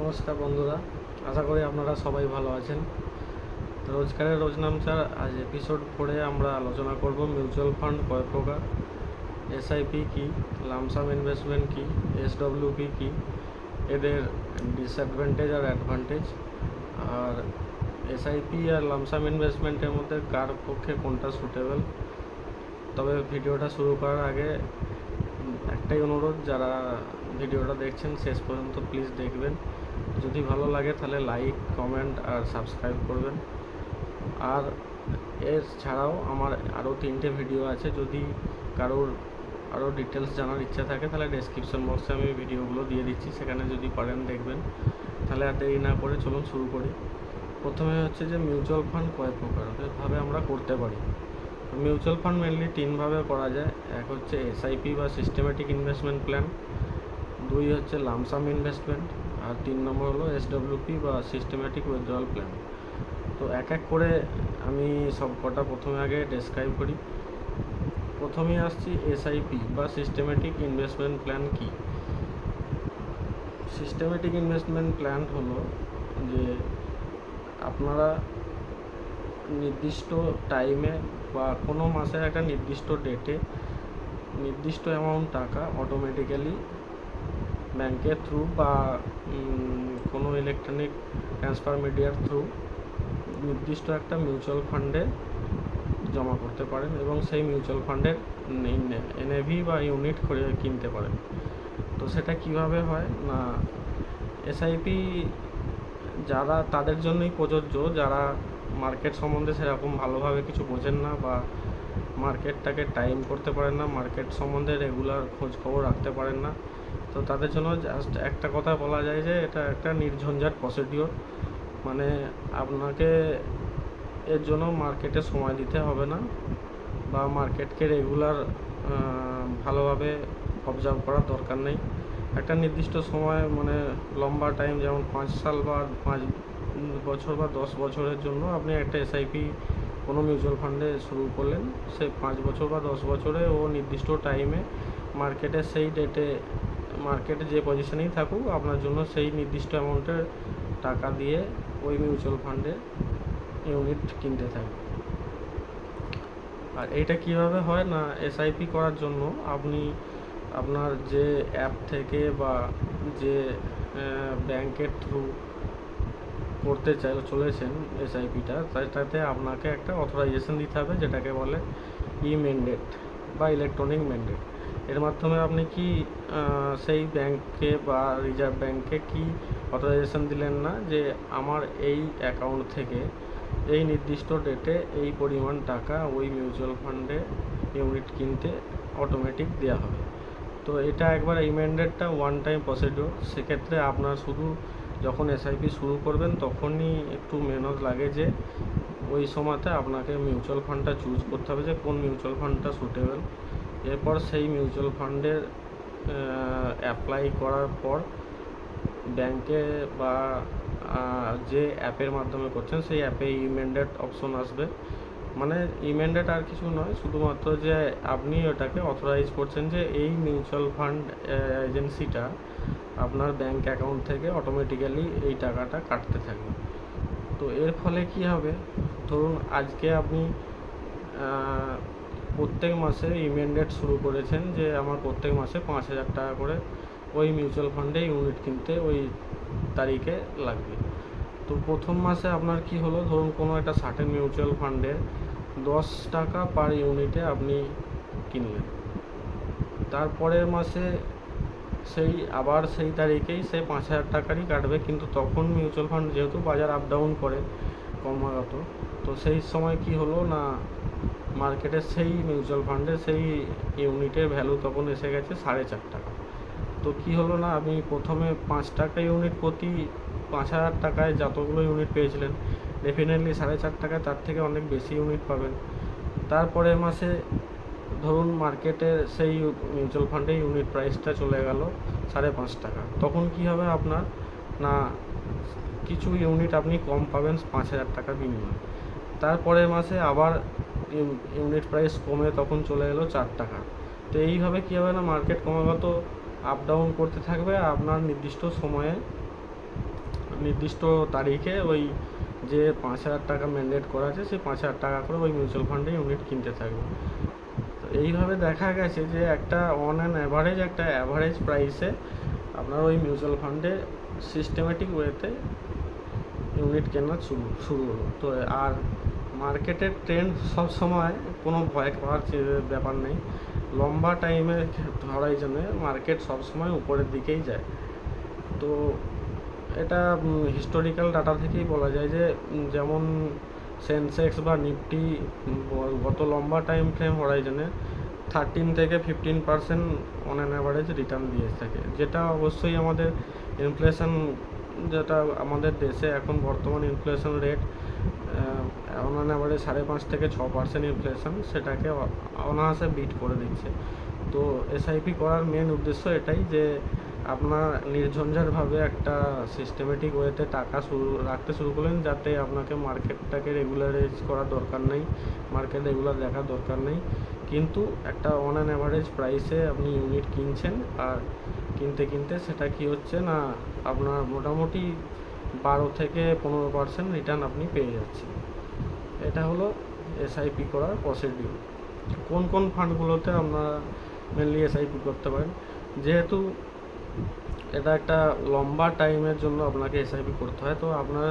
নমস্কার বন্ধুরা, আশা করি আপনারা সবাই ভালো আছেন। তো রোজকারের রোজনামচার আজ এপিসোড ফোরে আমরা আলোচনা করব মিউচুয়াল ফান্ড কয় প্রকার এসআইপি কী লামসাম ইনভেস্টমেন্ট কী এসডব্লিউপি কী, এদের ডিসঅ্যাডভান্টেজ আর অ্যাডভান্টেজ আর এসআইপি আর লামসাম ইনভেস্টমেন্টের মধ্যে কার পক্ষে কোনটা সুটেবল তবে ভিডিওটা শুরু করার আগে একটাই অনুরোধ, যারা ভিডিওটা দেখছেন, শেষ পর্যন্ত প্লিজ দেখবেন। যদি ভালো লাগে তাহলে লাইক কমেন্ট আর সাবস্ক্রাইব করবেন। আর এর ছাড়াও আমার আরও তিনটে ভিডিও আছে, যদি কারোর আরও ডিটেলস জানার ইচ্ছা থাকে, তাহলে ডেসক্রিপশন বক্সে আমি ভিডিওগুলো দিয়ে দিচ্ছি, সেখানে যদি পারেন দেখবেন। তাহলে আর দেরি না করে চলুন শুরু করি। প্রথমে হচ্ছে যে মিউচুয়াল ফান্ড কয় প্রকার? ভাবে আমরা করতে পারি। মিউচুয়াল ফান্ড মেনলি তিনভাবে করা যায়। এক হচ্ছে এসআইপি বা সিস্টেমেটিক ইনভেস্টমেন্ট প্ল্যান দুই হচ্ছে লামসাম ইনভেস্টমেন্ট আর তিন নম্বর হলো এসডব্লিউপি বা সিস্টেমেটিক উইথড্রয়াল প্ল্যান তো এক এক করে আমি সব কটা প্রথমে আগে ডেসক্রাইব করি। প্রথমেই আসছি এসআইপি বা সিস্টেমেটিক ইনভেস্টমেন্ট প্ল্যান কি? সিস্টেমেটিক ইনভেস্টমেন্ট প্ল্যান হলো যে আপনারা নির্দিষ্ট টাইমে বা কোনো মাসের একটা নির্দিষ্ট ডেটে নির্দিষ্ট অ্যামাউন্ট টাকা অটোমেটিক্যালি ব্যাংকের থ্রু বা কোনো ইলেকট্রনিক ট্রান্সফার মিডিয়ার থ্রু নির্দিষ্ট একটা মিউচুয়াল ফান্ডে জমা করতে পারেন এবং সেই মিউচুয়াল ফান্ডের এনএভি বা ইউনিট করে কিনতে পারেন। তো সেটা কীভাবে হয়? না এসআইপি যারা তাদের জন্যই প্রযোজ্য, যারা মার্কেট সম্বন্ধে সেরকম ভালোভাবে কিছু বোঝেন না বা মার্কেটটাকে টাইম করতে পারেন না মার্কেট সম্বন্ধে রেগুলার খোঁজ খবর রাখতে পারেন না তো তাদের জন্য জাস্ট একটা কথা বলা যায় যে, এটা একটা নির্ঝঞ্ঝাট প্রসিডিওর মানে আপনাকে এর জন্য মার্কেটে সময় দিতে হবে না বা মার্কেটকে রেগুলার ভালোভাবে অবজার্ভ করার দরকার নেই। একটা নির্দিষ্ট সময় মানে লম্বা টাইম যেমন পাঁচ সাল বা পাঁচ বছর বা দশ বছরের জন্য আপনি একটা এসআইপি কোনো মিউচুয়াল ফান্ডে শুরু করলেন। সে পাঁচ বছর বা দশ বছরে ও নির্দিষ্ট টাইমে মার্কেটে সেই ডেটে মার্কেটে যে পজিশনেই থাকুক, আপনার জন্য সেই নির্দিষ্ট অ্যামাউন্টের টাকা দিয়ে ওই মিউচুয়াল ফান্ডে ইউনিট কিনতে থাকবে। আর এইটা কীভাবে হয় না এসআইপি করার জন্য আপনি আপনার যে অ্যাপ থেকে বা যে ব্যাংকের থ্রু করতে চাই, চলেছেন এসআইপিটা তাতে আপনাকে একটা অথরাইজেশন দিতে হবে, যেটাকে বলে ই ম্যান্ডেট বা ইলেকট্রনিক ম্যান্ডেট এর মাধ্যমে আপনি কি সেই ব্যাংকে বা রিজার্ভ ব্যাংকে কি অথরাইজেশন দিলেন না যে আমার এই অ্যাকাউন্ট থেকে এই নির্দিষ্ট ডেটে এই পরিমাণ টাকা ওই মিউচুয়াল ফান্ডে ইউনিট কিনতে অটোমেটিক দেওয়া হবে? তো এটা একবার এই ওয়ান টাইম প্রসিডিওর সেক্ষেত্রে আপনার শুধু যখন এসআইপি শুরু করবেন তখনই একটু মেহনত লাগে যে ওই সময়তে আপনাকে মিউচুয়াল ফান্ডটা চুজ করতে হবে যে কোন মিউচুয়াল ফান্ডটা সুটেবল এরপর সেই মিউচুয়াল ফান্ডের অ্যাপ্লাই করার পর ব্যাংকে বা যে অ্যাপের মাধ্যমে করছেন, সেই অ্যাপে ইমেন্ডেট অপশন আসবে। মানে ইমেন্ডেট আর কিছু নয়, শুধুমাত্র যে আপনি ওটাকে অথরাইজ করছেন যে এই মিউচুয়াল ফান্ড এজেন্সিটা আপনার ব্যাংক অ্যাকাউন্ট থেকে অটোমেটিক্যালি এই টাকাটা কাটতে থাকবে। তো এর ফলে কি হবে? ধরুন আজকে আপনি প্রত্যেক মাসে ইমেন্ডেট শুরু করেছেন যে আমার প্রত্যেক মাসে পাঁচ হাজার টাকা করে ওই মিউচুয়াল ফান্ডে ইউনিট কিনতে ওই তারিখে লাগবে। তো প্রথম মাসে আপনার কি হলো? ধরুন কোনো একটা সার্টেন মিউচুয়াল ফান্ডে দশ টাকা পার ইউনিটে আপনি কিনলেন। তারপরের মাসে সেই, আবার সেই তারিখেই সে পাঁচ হাজার টাকারই কাটবে, কিন্তু তখন মিউচুয়াল ফান্ড যেহেতু বাজার আপ ডাউন করে ক্রমাগত, তো সেই সময় কি হলো না মার্কেটে সেই মিউচুয়াল ফান্ডে সেই ইউনিটের ভ্যালু তখন এসে গেছে সাড়ে চার টাকা। তো কি হলো না, আপনি প্রথমে পাঁচ টাকা ইউনিট প্রতি পাঁচ হাজার টাকায় যতগুলো ইউনিট পেয়েছিলেন ডেফিনেটলি সাড়ে চার টাকায় তার থেকে অনেক বেশি ইউনিট পাবেন। তারপরের মাসে ধরুন মার্কেটে সেই মিউচুয়াল ফান্ডে ইউনিট প্রাইসটা চলে গেল সাড়ে পাঁচ টাকা। তখন কি হবে আপনার? না, কিছু ইউনিট আপনি কম পাবেন পাঁচ হাজার টাকার বিনিময়ে। তারপরের মাসে আবার ইউনিট প্রাইস কমে তখন চলে এলো চার টাকা। তো এইভাবে কী হবে না মার্কেট ক্রমাগত আপ ডাউন করতে থাকবে। আপনার নির্দিষ্ট সময়ে, নির্দিষ্ট তারিখে ওই যে পাঁচ হাজার টাকা ম্যান্ডেট করা আছে, সেই পাঁচ হাজার টাকা করে ওই মিউচুয়াল ফান্ডে ইউনিট কিনতে থাকবে। তো এইভাবে দেখা গেছে যে একটা অন অ্যান অ্যাভারেজ একটা অ্যাভারেজ প্রাইসে আপনার ওই মিউচুয়াল ফান্ডে সিস্টেমেটিক ওয়েতে ইউনিট কেনা শুরু শুরু হলো। তো আর মার্কেটের ট্রেন্ড সব সময় কোনো ভয় পাওয়ার ব্যাপার নেই। লম্বা টাইমে হরাইজনে মার্কেট সবসময় উপরের দিকেই যায়। তো এটা হিস্টোরিক্যাল ডাটা থেকেই বলা যায় যে যেমন সেন্সেক্স বা নিফটি গত লম্বা টাইম ফ্রেম হরাইজনে থার্টিন থেকে fifteen percent on an average return দিয়ে থাকে। যেটা অবশ্যই আমাদের ইনফ্লেশন যেটা আমাদের দেশে এখন বর্তমান ইনফ্লেশন রেট অন অ্যাভারেজ সাড়ে পাঁচ থেকে ছ পার্সেন্ট ইনফ্লেশন সেটাকে অনায়াসে বিট করে দিচ্ছে। তো এসআইপি করার মেন উদ্দেশ্য এটাই যে আপনার নির্ঝঞ্ঝাটভাবে একটা সিস্টেমেটিক ওয়েতে টাকা শুরু, রাখতে শুরু করলেন যাতে আপনাকে মার্কেটটাকে রেগুলারাইজ করার দরকার নেই মার্কেট রেগুলার দেখার দরকার নেই। কিন্তু একটা অন অ্যান অ্যাভারেজ প্রাইসে আপনি ইউনিট কিনছেন আর কিনতে কিনতে সেটা কি হচ্ছে না, আপনার মোটামুটি বারো থেকে পনেরো পার্সেন্ট রিটার্ন আপনি পেয়ে যাচ্ছেন। এটা হলো এসআইপি করার প্রসিডিউর কোন কোন ফান্ডগুলোতে আপনারা মেনলি এসআইপি করতে পারেন যেহেতু এটা একটা লম্বা টাইমের জন্য আপনাকে এসআইপি করতে হয়, তো আপনার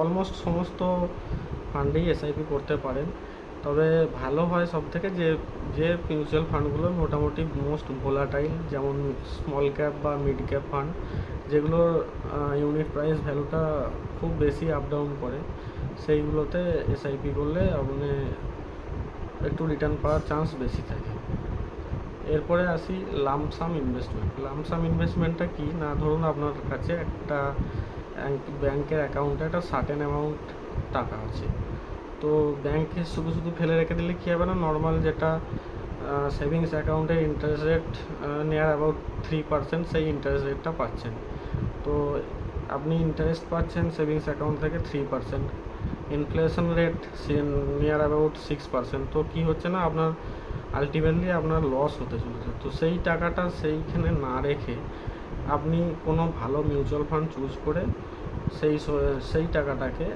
অলমোস্ট সমস্ত ফান্ডেই এসআইপি করতে পারেন। তবে ভালো হয় সব থেকে যে যে মিউচুয়াল ফান্ডগুলো মোটামুটি মোস্ট ভোলাটাইল যেমন স্মল ক্যাপ বা মিড ক্যাপ ফান্ড যেগুলোর ইউনিট প্রাইস ভ্যালুটা খুব বেশি আপ ডাউন করে, সেইগুলোতে এসআইপি করলে আপনি একটু রিটার্ন পাওয়ার চান্স বেশি থাকে। এরপরে আসি লামসাম ইনভেস্টমেন্ট লামসাম ইনভেস্টমেন্টটা কি? না, ধরুন আপনার কাছে একটা ব্যাংকের অ্যাকাউন্টে একটা সার্টেন অ্যামাউন্ট টাকা আছে। তো ব্যাংকে শুধু শুধু ফেলে রেখে দিলে কী হবে না? নর্মাল যেটা সেভিংস অ্যাকাউন্টের interest rate near about three percent সেই ইন্টারেস্ট রেটটা পাচ্ছেন। তো আপনি ইন্টারেস্ট পাচ্ছেন সেভিংস অ্যাকাউন্ট থেকে three percent inflation rate near about six percent তো কী হচ্ছে না? আপনার আলটিমেটলি আপনার লস হতে চলেছে। তো সেই টাকাটা সেইখানে না রেখে আপনি কোনো ভালো মিউচুয়াল ফান্ড চুজ করে সেই সেই টাকাটাকে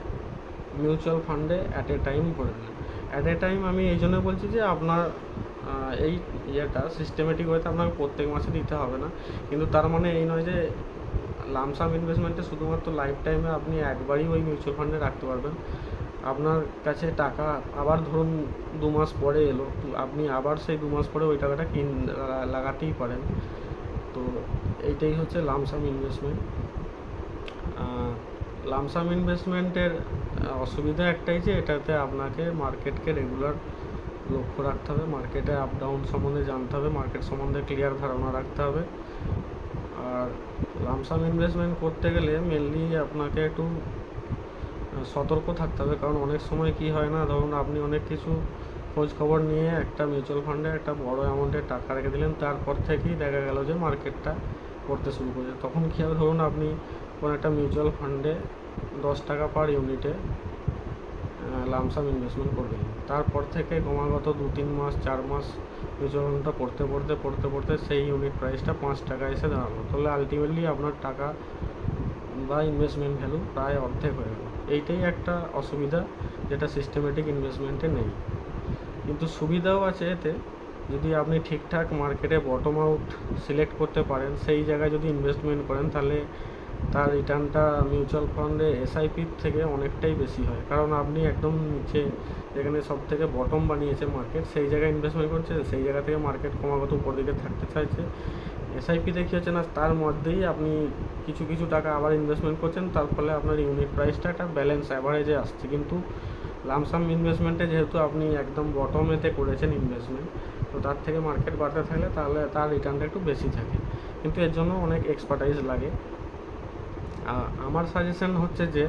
মিউচুয়াল ফান্ডে অ্যাট এ টাইম করে দিলেন অ্যাট এ টাইম আমি এই জন্য বলছি যে আপনার এই ইয়েটা সিস্টেমেটিক ওয়েতে আপনাকে প্রত্যেক মাসে দিতে হবে না। কিন্তু তার মানে এই নয় যে লামসাম ইনভেস্টমেন্টে শুধুমাত্র লাইফ টাইমে আপনি একবারই ওই মিউচুয়াল ফান্ডে রাখতে পারবেন। আপনার কাছে টাকা আবার ধরুন দু মাস পরে এলো আপনি আবার সেই দু মাস পরে ওই টাকাটা কিন লাগা- লাগাতেই পারেন। তো এইটাই হচ্ছে লামসাম ইনভেস্টমেন্ট লামসাম ইনভেস্টমেন্টের অসুবিধা একটাই যে এটাতে আপনাকে মার্কেটকে রেগুলার লক্ষ্য রাখতে হবে। মার্কেটে আপ ডাউন সম্বন্ধে জানতে হবে, মার্কেট সম্বন্ধে ক্লিয়ার ধারণা রাখতে হবে। আর লামসাম ইনভেস্টমেন্ট করতে গেলে মেনলি আপনাকে একটু সতর্ক থাকতে হবে। কারণ অনেক সময় কি হয় না, ধরুন আপনি অনেক কিছু খোঁজ খবর নিয়ে একটা মিউচুয়াল ফান্ডে একটা বড় অ্যামাউন্টের টাকা রেখে দিলেন, তারপর থেকেই দেখা গেল যে মার্কেটটা পড়তে শুরু করেছে। তখন কী হবে? ধরুন আপনি কোনো একটা মিউচুয়াল ফান্ডে দশ টাকা পার ইউনিটে লামসাম ইনভেস্টমেন্ট করে দিলেন তারপর থেকে ক্রমাগত দু, তিন মাস, চার মাস ফান্ডটা পড়তে পড়তে পড়তে পড়তে সেই ইউনিট প্রাইসটা পাঁচ টাকা এসে দাঁড়াল। তাহলে আলটিমেটলি আপনার টাকা বা ইনভেস্টমেন্ট ভ্যালু প্রায় অর্ধেক হয়ে গেল। এইটাই একটা অসুবিধা যেটা সিস্টেমেটিক ইনভেস্টমেন্টে নেই। কিন্তু সুবিধাও আছে এতে, যদি আপনি ঠিকঠাক মার্কেটে বটম আউট সিলেক্ট করতে পারেন, সেই জায়গায় যদি ইনভেস্টমেন্ট করেন, তাহলে তার রিটার্নটা মিউচুয়াল ফান্ডে এসআইপির থেকে অনেকটাই বেশি হয়। কারণ আপনি একদম নিচে যেখানে সব থেকে বটম বানিয়েছে মার্কেট সেই জায়গায় ইনভেস্টমেন্ট করছে, সেই জায়গা থেকে মার্কেট ক্রমাগত উপর দিকে থাকতে চাইছে। এসআইপিতে কী হচ্ছে না, তার মধ্যেই আপনি কিছু কিছু টাকা আবার ইনভেস্টমেন্ট করছেন, তার ফলে আপনার ইউনিট প্রাইসটা একটা ব্যালেন্স অ্যাভারেজে আসছে। কিন্তু লামসাম ইনভেস্টমেন্টে যেহেতু আপনি একদম বটমেতে করেছেন ইনভেস্টমেন্ট তো তার থেকে মার্কেট বাড়তে থাকলে তাহলে তার রিটার্নটা একটু বেশি থাকে। কিন্তু এর জন্য অনেক এক্সপার্টাইজ লাগে। আমার সাজেশন হচ্ছে যে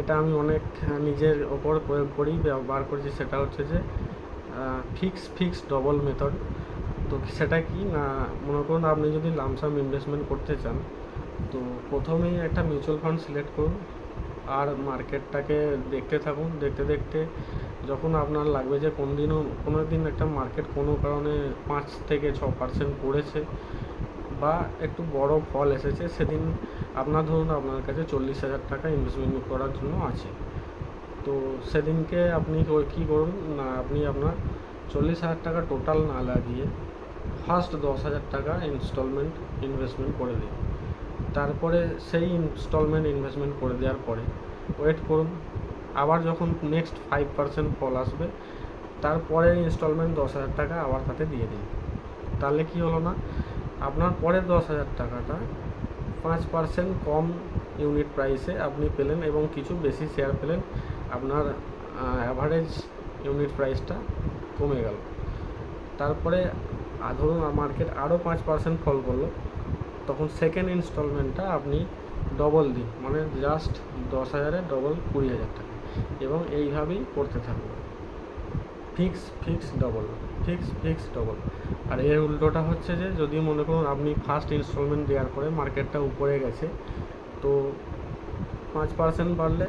এটা আমি অনেক নিজের ওপর প্রয়োগ করি ব্যবহার করেছি, সেটা হচ্ছে যে ফিক্স ফিক্স ডবল মেথড তো সেটা কি? না, মনে করুন আপনি যদি লামসাম ইনভেস্টমেন্ট করতে চান, তো প্রথমেই একটা মিউচুয়াল ফান্ড সিলেক্ট করুন আর মার্কেটটাকে দেখতে থাকুন। দেখতে দেখতে যখন আপনার লাগবে যে কোন দিনও কোনো দিন একটা মার্কেট কোনো কারণে পাঁচ থেকে ছ পার্সেন্ট পড়েছে বা একটু বড় ফল এসেছে, সেদিন আপনার ধরুন আপনার কাছে চল্লিশ হাজার টাকা ইনভেস্টমেন্ট করার জন্য আছে। তো সেদিনকে আপনি কী করুন, না, আপনি আপনার চল্লিশ হাজার টাকা টোটাল না লাগিয়ে ফার্স্ট দশ হাজার টাকা ইনস্টলমেন্ট ইনভেস্টমেন্ট করে দিন। তারপরে সেই ইনস্টলমেন্ট ইনভেস্টমেন্ট করে দেওয়ার পরে ওয়েট করুন, আবার যখন নেক্সট ফাইভ পার্সেন্ট ফল আসবে, তারপরে ইনস্টলমেন্ট দশ হাজার টাকা আবার তাতে দিয়ে দিন। তাহলে কি হলো না আপনার পরের দশ হাজার টাকাটা পাঁচ পার্সেন্ট কম ইউনিট প্রাইসে আপনি পেলেন এবং কিছু বেশি শেয়ার পেলেন, আপনার অ্যাভারেজ ইউনিট প্রাইসটা কমে গেল। তারপরে ধরুন মার্কেট আরও পাঁচ পার্সেন্ট ফল করল, তখন সেকেন্ড ইনস্টলমেন্টটা আপনি ডবল দিন মানে জাস্ট দশ হাজারে ডবল কুড়ি হাজার টাকা। এবং এইভাবেই করতে থাকবে fix fix double fix fix double আর এর উল্টোটা হচ্ছে যে যদি মনে করুন আপনি ফার্স্ট ইনস্টলমেন্ট দেওয়ার পরে মার্কেটটা উপরে গেছে, তো পাঁচ পার্সেন্ট বাড়লে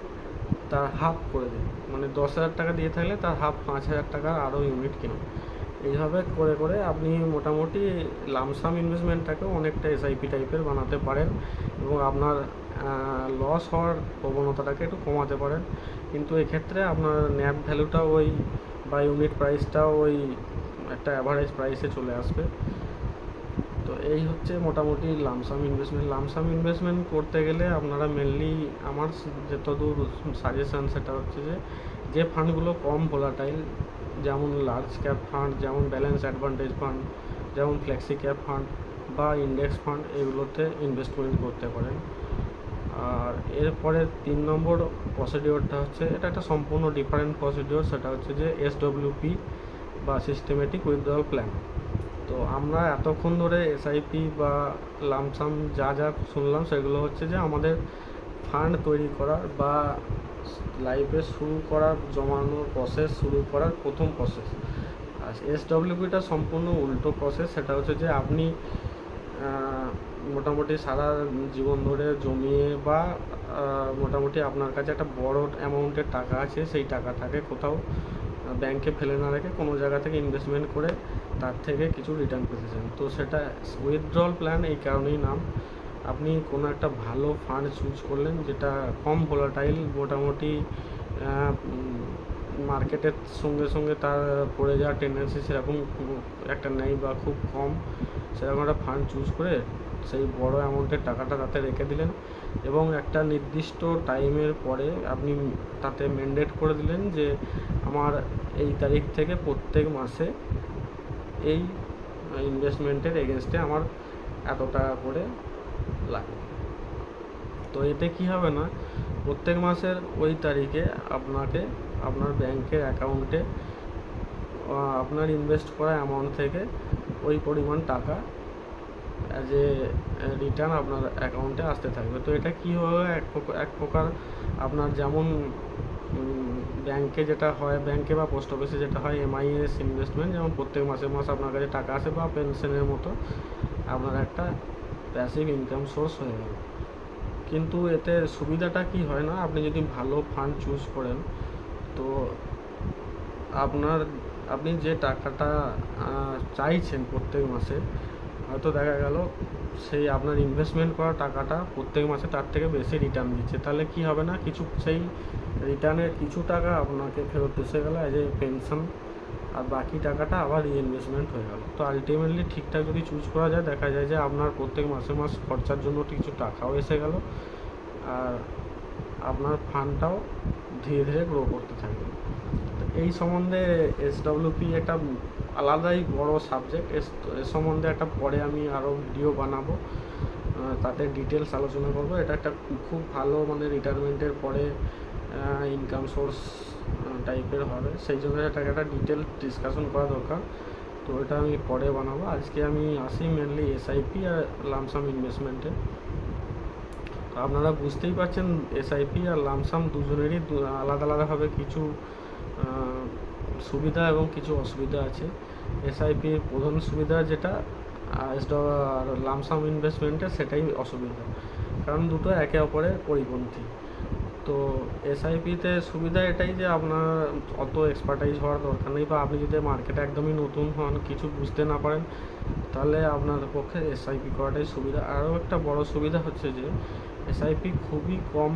তার হাফ করে দিন। মানে দশ হাজার টাকা দিয়ে থাকলে তার হাফ পাঁচ হাজার টাকা আরও ইউনিট কিনুন। এইভাবে করে করে আপনি মোটামুটি লামসাম ইনভেস্টমেন্টটাকেও অনেকটা এসআইপি টাইপের বানাতে পারেন এবং আপনার লস হওয়ার প্রবণতাটাকে একটু কমাতে পারেন। কিন্তু এক্ষেত্রে আপনার ন্যাপ ভ্যালুটা ওই বা ইউনিট প্রাইসটাও ওই একটা অ্যাভারেজ প্রাইসে চলে আসবে। তো এই হচ্ছে মোটামুটি লামসাম ইনভেস্টমেন্ট লামসাম ইনভেস্টমেন্ট করতে গেলে আপনারা মেনলি আমার যতদূর সাজেশন সেটা হচ্ছে যে যে ফান্ডগুলো কম ভোলাটাইল যেমন লার্জ ক্যাপ ফান্ড যেমন ব্যালেন্স অ্যাডভান্টেজ ফান্ড যেমন ফ্লেক্সি ক্যাপ ফান্ড বা ইন্ডেক্স ফান্ড এগুলোতে ইনভেস্টমেন্ট করতে পারেন। আর এরপরে তিন নম্বর প্রসিডিওরটা হচ্ছে, এটা একটা সম্পূর্ণ ডিফারেন্ট প্রসিডিওর সেটা হচ্ছে যে এসডব্লিউপি বা সিস্টেমেটিক উইথড্রল প্ল্যান তো আমরা এতক্ষণ ধরে এসআইপি বা লামসাম যা যা শুনলাম, সেগুলো হচ্ছে যে আমাদের ফান্ড তৈরি করার বা লাইফে শুরু করার, জমানোর প্রসেস শুরু করার প্রথম প্রসেস আর এসডব্লিউপিটা সম্পূর্ণ উল্টো প্রসেস সেটা হচ্ছে যে আপনি মোটামুটি সারা জীবন ধরে জমিয়ে বা মোটামুটি আপনার কাছে একটা বড় অ্যামাউন্টের টাকা আছে, সেই টাকাটাকে কোথাও। ব্যাংকে ফেলে না রেখে কোনো জায়গা থেকে ইনভেস্টমেন্ট করে তার থেকে কিছু রিটার্ন পেতে চান তো সেটা উইথড্রল প্ল্যান এই কারণেই নাম। আপনি কোনো একটা ভালো ফান্ড চুজ করলেন যেটা কম ভোলাটাইল মোটামুটি মার্কেটের সঙ্গে সঙ্গে তার পড়ে যাওয়ার টেন্ডেন্সি সেরকম একটা নেই বা খুব কম, সেরকম একটা ফান্ড চুজ করে সেই বড় অ্যামাউন্টের টাকাটা তাতে রেখে দিলেন এবং একটা নির্দিষ্ট টাইমের পরে আপনি তাতে ম্যান্ডেট করে দিলেন যে আমার এই তারিখ থেকে প্রত্যেক মাসে এই ইনভেস্টমেন্টের এগেনস্টে আমার এত টাকা করে লাগবে। তো এতে কি হবে না? প্রত্যেক মাসের ওই তারিখে আপনাকে আপনার ব্যাংকের অ্যাকাউন্টে আপনার ইনভেস্ট করা অ্যামাউন্ট থেকে ওই পরিমাণ টাকা অ্যাজ এ রিটার্ন আপনার অ্যাকাউন্টে আসতে থাকবে। তো এটা কী হবে এক প্রকার এক প্রকার আপনার যেমন ব্যাংকে যেটা হয় ব্যাংকে বা পোস্ট অফিসে যেটা হয় এমআইএস ইনভেস্টমেন্ট যেমন প্রত্যেক মাসে মাসে আপনার কাছে টাকা আসে বা পেনশনের মতো, আপনার একটা প্যাসিভ ইনকাম সোর্স হয়ে গেল। কিন্তু এতে সুবিধাটা কি হয় না, আপনি যদি ভালো ফান্ড চুজ করেন, তো আপনার, আপনি যে টাকাটা চাইছেন প্রত্যেক মাসে হয়তো দেখা গেল সেই আপনার ইনভেস্টমেন্ট করা টাকাটা প্রত্যেক মাসে তার থেকে বেশি রিটার্ন দিচ্ছে। তাহলে কি হবে না? কিছু সেই রিটার্নের কিছু টাকা আপনাকে ফেরত এসে গেলো অ্যাজ এ পেনশন আর বাকি টাকাটা আবার রিইনভেস্টমেন্ট হয়ে গেল। তো আলটিমেটলি ঠিকঠাক যদি চুজ করা যায়, দেখা যায় যে আপনার প্রত্যেক মাসে মাস খরচার জন্য কিছু টাকাও এসে গেল, আর আপনার ফান্ডটাও ধীরে ধীরে গ্রো করতে থাকবে। তো এই সম্বন্ধে এসডব্লিউপি একটা আলাদাই বড় সাবজেক্ট এ সম্বন্ধে একটা পরে আমি আরও ভিডিও বানাবো। তাতে ডিটেলস আলোচনা করব। এটা একটা খুব ভালো মানে রিটায়ারমেন্টের পরে ইনকাম সোর্স টাইপের হবে। সেই জন্য এটাকে একটা ডিটেল ডিসকাশন করা দরকার। তো এটা আমি পরে বানাবো। আজকে আমি আসি মেনলি এসআইপি আর লামসাম ইনভেস্টমেন্টে তো আপনারা বুঝতেই পারছেন এসআইপি আর লামসাম দুজনেরই আলাদা আলাদাভাবে কিছু সুবিধা এবং কিছু অসুবিধা আছে। এসআইপির প্রধান সুবিধা যেটা আর লামসাম ইনভেস্টমেন্টের সেটাই অসুবিধা। কারণ দুটো একে অপরের পরিপন্থী। তো এসআইপিতে সুবিধা এটাই যে আপনার অত এক্সপার্টাইজ হওয়ার দরকার নেই বা আপনি যদি মার্কেটে একদমই নতুন হন, কিছু বুঝতে না পারেন, তাহলে আপনার পক্ষে এসআইপি করাটাই সুবিধা। আরও একটা বড় সুবিধা হচ্ছে যে এসআইপি খুবই কম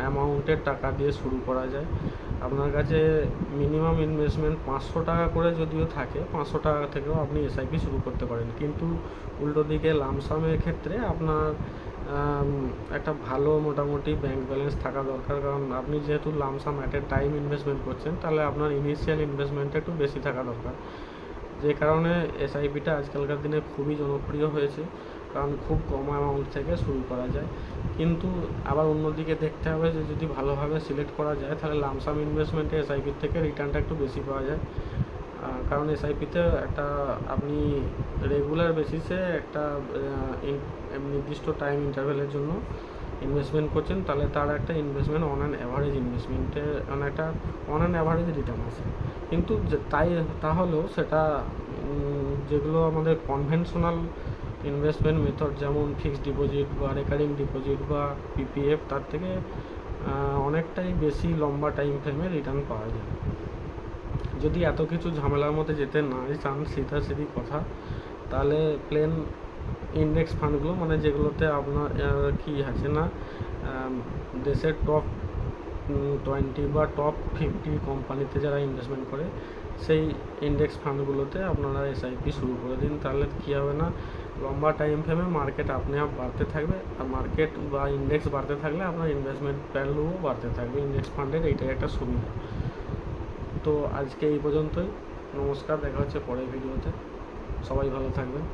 অ্যামাউন্টের টাকা দিয়ে শুরু করা যায়। আপনার কাছে মিনিমাম ইনভেস্টমেন্ট পাঁচশো টাকা করে যদিও থাকে, পাঁচশো টাকা থেকেও আপনি এসআইপি শুরু করতে পারেন। কিন্তু উল্টো দিকে লামসামের ক্ষেত্রে আপনার একটা ভালো মোটামুটি ব্যাংক ব্যালেন্স থাকা দরকার। কারণ আপনি যেহেতু lump sum at a time investment করছেন, তাহলে আপনার ইনিশিয়াল ইনভেস্টমেন্টটা একটু বেশি থাকা দরকার। যে কারণে এসআইপিটা আজকালকার দিনে খুবই জনপ্রিয় হয়েছে। কারণ খুব কম অ্যামাউন্ট থেকে শুরু করা যায়। কিন্তু আবার অন্যদিকে দেখতে হবে যে যদি ভালোভাবে সিলেক্ট করা যায়, তাহলে লামসাম ইনভেস্টমেন্টে এসআইপির থেকে রিটার্নটা একটু বেশি পাওয়া যায়। কারণ এসআইপিতে একটা আপনি রেগুলার বেসিসে একটা নির্দিষ্ট টাইম ইন্টারভেলের জন্য ইনভেস্টমেন্ট করছেন, তাহলে তার একটা ইনভেস্টমেন্ট অন অ্যান অ্যাভারেজ ইনভেস্টমেন্টে মানে একটা অন অ্যান অ্যাভারেজ রিটার্ন আছে। কিন্তু তাই, তাহলেও সেটা যেগুলো আমাদের কনভেনশনাল ইনভেস্টমেন্ট মেথড যেমন ফিক্সড ডিপোজিট বা রেকারিং ডিপোজিট বা পিপিএফ তার থেকে অনেকটাই বেশি লম্বা টাইম ফ্রেমে রিটার্ন পাওয়া যায়। যদি এত কিছু ঝামেলার মধ্যে যেতে না চান সিধা সিধি কথা, তাহলে প্লেন ইন্ডেক্স ফান্ডগুলো মানে যেগুলোতে আপনার কি আছে না দেশের টপ টোয়েন্টি বা টপ ফিফটি কোম্পানিতে যারা ইনভেস্টমেন্ট করে, সেই ইন্ডেক্স ফান্ডগুলোতে আপনারা এসআইপি শুরু করে দিন। তাহলে কী হবে না লম্বা টাইম ফ্রেমে মার্কেট আপনি আপ বাড়তে থাকবে আর মার্কেট বা ইন্ডেক্স বাড়তে থাকলে আপনার ইনভেস্টমেন্ট ভ্যালুও বাড়তে থাকবে। ইন্ডেক্স ফান্ডের এইটাই একটা সুবিধা। তো আজকে এই পর্যন্তই। নমস্কার, দেখা হচ্ছে পরের ভিডিওতে সবাই ভালো থাকবেন।